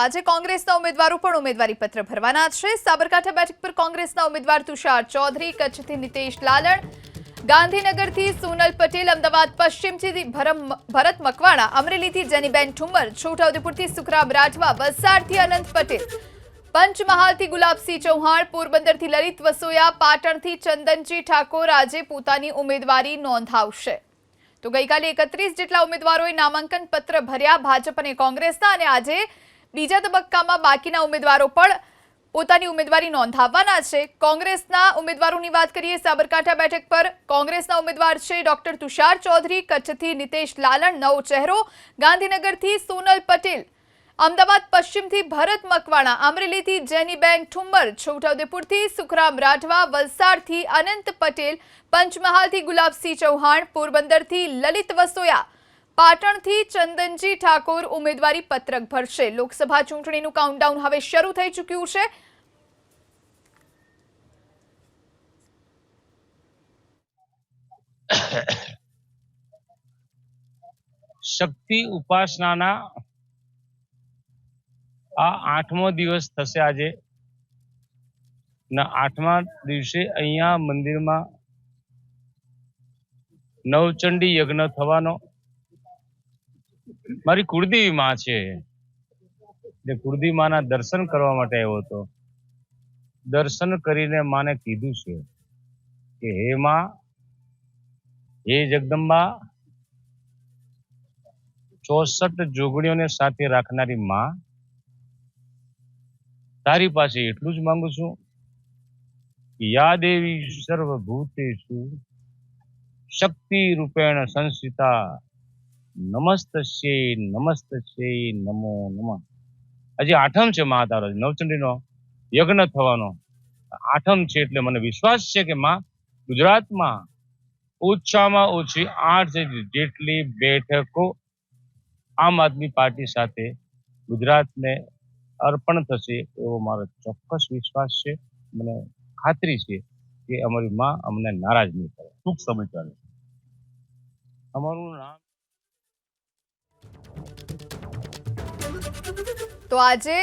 આજે કોંગ્રેસના ઉમેદવારો પણ ઉમેદવારી પત્ર ભરવાના છે. સાબરકાંઠા બેઠક પર કોંગ્રેસના ઉમેદવાર તુષાર ચૌધરી, કચ્છથી નિતેશ લાલણ, ગાંધીનગરથી સોનલ પટેલ, અમદાવાદ પશ્ચિમથી ભરત મકવાણા, અમરેલીથી જેનીબેન ઠુમ્મર છોટાઉદેપુરથી સુખરામ રાઠવા વલસાડથી અનંત પટેલ, પંચમહાલથી ગુલાબસિંહ ચૌહાણ, પોરબંદરથી લલિત વસોયા, પાટણથી ચંદનજી ઠાકોર આજે પોતાની ઉમેદવારી નોંધાવશે. તો ગઈકાલે એકત્રીસ જેટલા ઉમેદવારોએ નામાંકન પત્ર ભર્યા, ભાજપ અને કોંગ્રેસના અને આજે બીજા તબક્કામાં બાકીના ઉમેદવારો પણ પોતાની ઉમેદવારી નોંધાવવાના છે. કોંગ્રેસના ઉમેદવારોની વાત કરીએ, સાબરકાંઠા બેઠક પર કોંગ્રેસના ઉમેદવાર છે ડોક્ટર તુષાર ચૌધરી, કચ્છથી નિતેશ લાલણ, નવો ચહેરો, ગાંધીનગરથી સોનલ પટેલ, અમદાવાદ પશ્ચિમથી ભરત મકવાણા, અમરેલીથી જેનીબેન ઠુમ્મર, છોટાઉદેપુરથી સુખરામ રાઠવા, વલસાડથી અનંત પટેલ, પંચમહાલથી ગુલાબસિંહ ચૌહાણ, પોરબંદરથી લલિત વસોયા પાટણથી ચંદનજી ઠાકોર ઉમેદવારી પત્રક ભરશે. લોકસભા ચૂંટણીનું કાઉન્ટડાઉન હવે શરૂ થઈ ચૂક્યું છે. શક્તિ ઉપાસનાના આ આઠમો દિવસ થશે આજે. ના આઠમા દિવસે અહીંયા મંદિરમાં નવચંડી યજ્ઞ થવાનો મારી કુળદેવી માં છે. એટલે કુળદેવી માના દર્શન કરવા માટે આવ્યો હતો. દર્શન કરીને માને કીધું છે કે, હે માં, હે જગદંબા, ચોસઠ જોગણીઓને સાથે રાખનારી માં, તારી પાસે એટલું જ માંગુ છું યા દેવી સર્વભૂતેષુ શક્તિ રૂપેણ સંસ્થિતા નમસ્તસ્યે છે નમો નમ. હજી આઠમ છે મા તારો નવચંડીનો યજ્ઞ થવાનો. આઠમ છે એટલે મને વિશ્વાસ છે કે માં ગુજરાતમાં ઓછામાં ઓછી આઠ જેટલી બેઠકો આમ આદમી પાર્ટી સાથે ગુજરાતને અર્પણ થશે એવો મારો ચોક્કસ વિશ્વાસ છે. મને ખાતરી છે કે અમારી માં અમને નારાજ નહીં કરે. ટૂંક સમય ચાલે. અમારું નામ તો આજે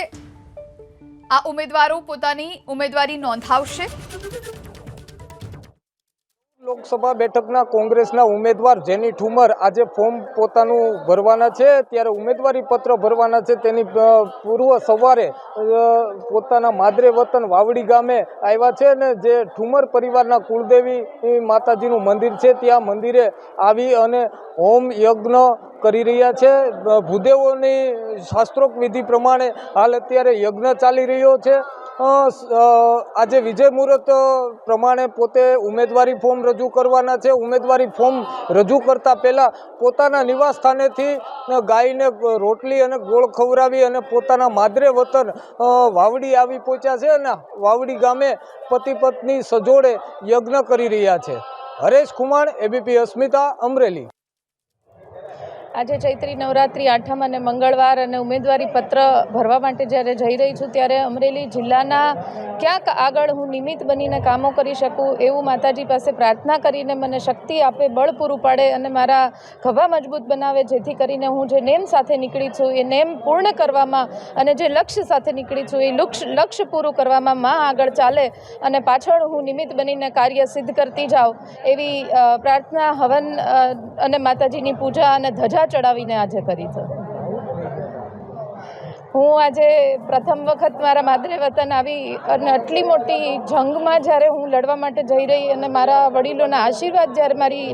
આ ઉમેદવારો પોતાની ઉમેદવારી નોંધાવશે. લોકસભા બેઠકના કોંગ્રેસના ઉમેદવાર જેની ઠુમર આજે ફોર્મ પોતાનું ભરવાના છે, ત્યારે ઉમેદવારી પત્ર ભરવાના છે, તેની પૂર્વ સવારે પોતાના માદરે વતન વાવડી ગામે આવ્યા છે ને જે ઠુમર પરિવારના કુળદેવી માતાજીનું મંદિર છે, ત્યાં મંદિરે આવી અને હોમ યજ્ઞ કરી રહ્યા છે. ભૂદેવોની શાસ્ત્રોક્ત વિધિ પ્રમાણે હાલ અત્યારે યજ્ઞ ચાલી રહ્યો છે. આજે વિજય મુહૂર્ત પ્રમાણે પોતે ઉમેદવારી ફોર્મ રજૂ કરવાના છે. ઉમેદવારી ફોર્મ રજૂ કરતા પહેલાં પોતાના નિવાસ સ્થાનેથી ગાયને રોટલી અને ગોળ ખવડાવી અને પોતાના માદરે વતન વાવડી આવી પહોંચ્યા છે અને વાવડી ગામે પતિ પત્ની સજોડે યજ્ઞ કરી રહ્યા છે. હરેશ ખુમાણ, એબીપી અસ્મિતા, અમરેલી. આજે ચૈત્રી નવરાત્રિ, આઠમ અને મંગળવાર અને ઉમેદવારી પત્ર ભરવા માટે જ્યારે જઈ રહી છું ત્યારે અમરેલી જિલ્લાના ક્યાંક આગળ હું નિમિત્ત બનીને કામો કરી શકું એવું માતાજી પાસે પ્રાર્થના કરીને મને શક્તિ આપે, બળ પૂરું પાડે અને મારા ખભા મજબૂત બનાવે, જેથી કરીને હું જે નેમ સાથે નીકળી છું, એ નેમ પૂર્ણ કરવામાં અને જે લક્ષ્ય સાથે નીકળી છું, એ લક્ષ્ય લક્ષ્ય પૂરું કરવામાં માં આગળ ચાલે અને પાછળ હું નિમિત્ત બનીને કાર્ય સિદ્ધ કરતી જાઉં એવી પ્રાર્થના, હવન અને માતાજીની પૂજા અને ધજા ચડાવીને આજે કરી છે. હું આજે પ્રથમ વખત મારા માદરે વતન આવી અને આટલી મોટી જંગમાં જ્યારે હું લડવા માટે જઈ રહી અને મારા વડીલોના આશીર્વાદ જ્યારે મારી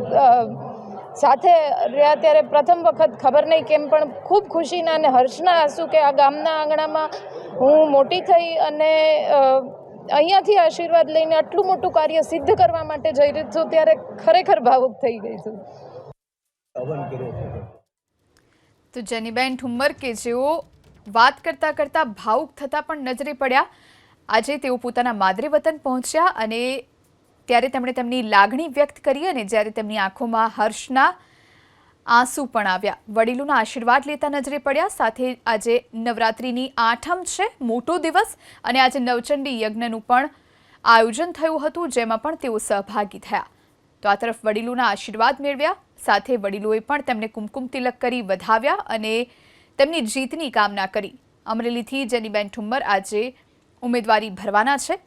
સાથે રહ્યા ત્યારે પ્રથમ વખત ખબર નહીં કેમ પણ ખૂબ ખુશીના અને હર્ષના આંસુ કે આ ગામના આંગણામાં હું મોટી થઈ અને અહીંયાથી આશીર્વાદ લઈને આટલું મોટું કાર્ય સિદ્ધ કરવા માટે જઈ રહી છું ત્યારે ખરેખર ભાવુક થઈ ગઈ છું. તો જેનીબેન ઠુમ્મર કે જેઓ વાત કરતા કરતા ભાવુક થતા પણ નજરે પડ્યા. આજે તેઓ પોતાના માદરે વતન પહોંચ્યા અને ત્યારે તેમણે તેમની લાગણી વ્યક્ત કરી અને જ્યારે તેમની આંખોમાં હર્ષના આંસુ પણ આવ્યા. વડીલોના આશીર્વાદ લેતા નજરે પડ્યા. સાથે આજે નવરાત્રિની આઠમ છે, મોટો દિવસ, અને આજે નવચંડી યજ્ઞનું પણ આયોજન થયું હતું, જેમાં પણ તેઓ સહભાગી થયા. તો આ તરફ વડીલોના આશીર્વાદ મેળવ્યા. સાથે વડીલોએ પણ તેમને કુમકુમ તિલક કરી વધાવ્યા અને તેમની જીતની કામના કરી. અમરેલીથી જેનીબેન ઠુમ્મર આજે ઉમેદવારી ભરવાના છે.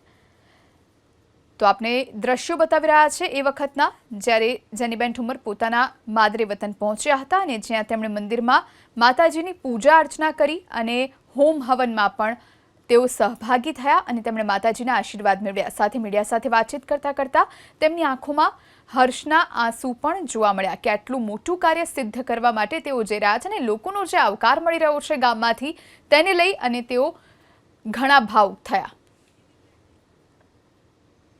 તો આપને દ્રશ્યો બતાવી રહ્યા છે એ વખતના, જ્યારે જેનીબેન ઠુમ્મર પોતાના માદરે વતન પહોંચ્યા હતા અને જ્યાં તેમણે મંદિરમાં માતાજીની પૂજા અર્ચના કરી અને હોમ હવનમાં પણ તેઓ સહભાગી થયા અને તેમણે માતાજીના આશીર્વાદ મેળવ્યા. સાથે મીડિયા સાથે વાતચીત કરતા કરતા તેમની આંખોમાં હર્ષના આંસુ પણ જોવા મળ્યા કે આટલું મોટું કાર્ય સિદ્ધ કરવા માટે તેઓ જે રહ્યા છે અને લોકોનો જે આવકાર મળી રહ્યો છે ગામમાંથી, તેને લઈ અને તેઓ ઘણા ભાવુક થયા.